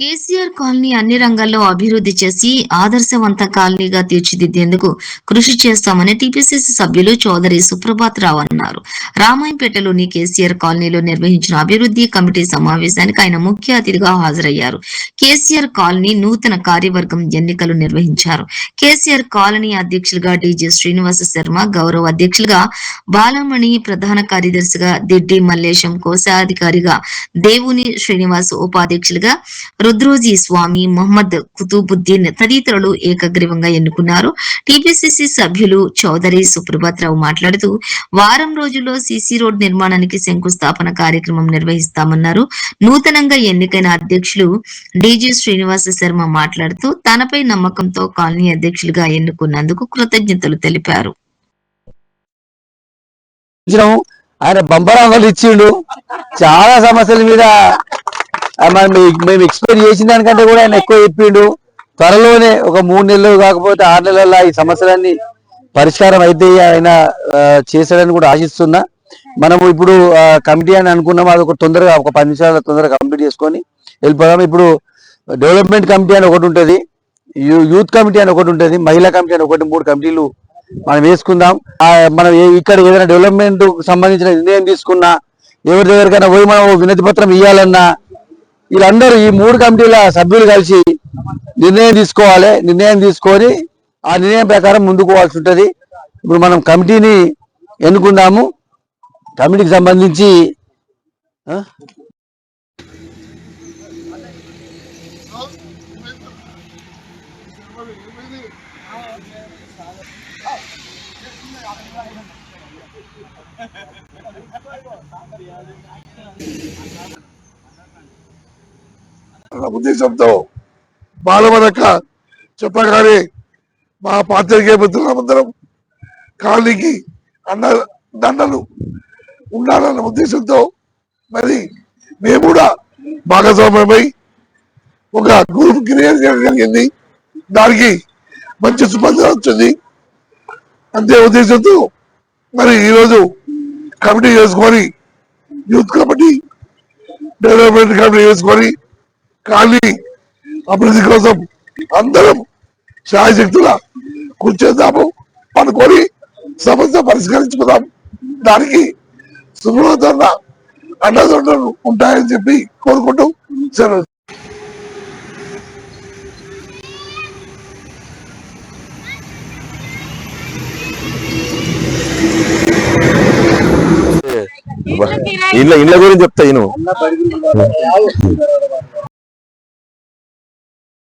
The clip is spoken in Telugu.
కేసీఆర్ కాలనీ అన్ని రంగాల్లో అభివృద్ధి చేసి ఆదర్శవంత కాలనీగా తీర్చిదిద్దేందుకు కృషి చేస్తామని టీపీసీసీ సభ్యులు చౌదరి సుప్రభాత్ రావు అన్నారు. రామాయంపేటలోని కేసీఆర్ కాలనీలో నిర్వహించిన అభివృద్ధి కమిటీ సమావేశానికి ఆయన ముఖ్య అతిథిగా హాజరయ్యారు. కేసీఆర్ కాలనీ నూతన కార్యవర్గం ఎన్నికలు నిర్వహించారు. కేసీఆర్ కాలనీ అధ్యక్షులుగా డీజే శ్రీనివాస శర్మ గౌరవ అధ్యక్షులుగా బాలమణి ప్రధాన కార్యదర్శిగా దిడ్డి మల్లేశం కోశాధికారిగా దేవుని శ్రీనివాస్ ఉపాధ్యక్షులుగా రుద్రోజీ స్వామి మొహమ్మద్ కుతుబుద్దీన్ తదితరులు ఏకగ్రీవంగా ఎన్నుకున్నారు. టీపీసీసీ సభ్యులు చౌదరి సుప్రభాతరావు మాట్లాడుతూ వారం రోజుల్లో సీసీ రోడ్ నిర్మాణానికి శంకుస్థాపన కార్యక్రమం నిర్వహిస్తామన్నారు. నూతనంగా ఎన్నికైన అధ్యక్షులు డీజీ శ్రీనివాస శర్మ మాట్లాడుతూ తనపై నమ్మకంతో కాలనీ అధ్యక్షులుగా ఎన్నుకున్నందుకు కృతజ్ఞతలు తెలిపారు. ఆయన బంపరాంగలు ఇచ్చిండు. చాలా సమస్యల మీద మనం మేము ఎక్స్పెక్ట్ చేసిన దానికంటే కూడా ఆయన ఎక్కువ చెప్పిండు. త్వరలోనే ఒక మూడు నెలలు కాకపోతే ఆరు నెలల్లో ఈ సమస్యలన్నీ పరిష్కారం అయితే ఆయన చేశాడని కూడా ఆశిస్తున్నా. మనము ఇప్పుడు ఆ, కమిటీ అని అనుకున్నాము అది ఒక తొందరగా ఒక పది నిమిషాల తొందరగా కంప్లీట్ చేసుకొని వెళ్ళిపోదాం. ఇప్పుడు డెవలప్మెంట్ కమిటీ అని ఒకటి ఉంటుంది యూత్ కమిటీ అని ఒకటి ఉంటుంది మహిళా కమిటీ అని ఒకటి మూడు కమిటీలు మనం వేసుకుందాం. మనం ఇక్కడ ఏదైనా డెవలప్మెంట్ సంబంధించిన నిర్ణయం తీసుకున్నా ఎవరి దగ్గరికైనా పోయి మనం వినతి పత్రం ఇవ్వాలన్నా వీళ్ళందరూ ఈ మూడు కమిటీల సభ్యులు కలిసి నిర్ణయం తీసుకోవాలి. నిర్ణయం తీసుకొని ఆ నిర్ణయం ప్రకారం ముందుకు పోవాల్సి ఉంటుంది. ఇప్పుడు మనం కమిటీని ఎన్నుకుందాము. కమిటీకి సంబంధించి అన్న ఉద్దేశంతో బాలవరక చెప్పగానే మా పాత్రికే మిత్రులందరం కాలనీకి అన్న దండలు ఉండాలన్న ఉద్దేశంతో మరి మేము కూడా భాగస్వామ్యమై ఒక గ్రూప్ క్రియేట్ చేయగలిగింది జరిగింది. దానికి మంచి స్పందన వచ్చింది. అంతే ఉద్దేశంతో మరి ఈరోజు కమిటీ చేసుకొని యూత్ కమిటీ డెవలప్మెంట్ కమిటీ చేసుకొని కానీ అభివృద్ధి కోసం అందరం శాయశక్తుల కూర్చేద్దాము చేద్దాము. అనుకొని సమస్య పరిష్కరించుకుందాం. దానికి సుబ్రహ్మణ్య అండదండలు ఉంటాయని చెప్పి కోరుకుంటూ సెలవు. ఇళ్ళ ఇళ్ళ గురించి చెప్తా నేను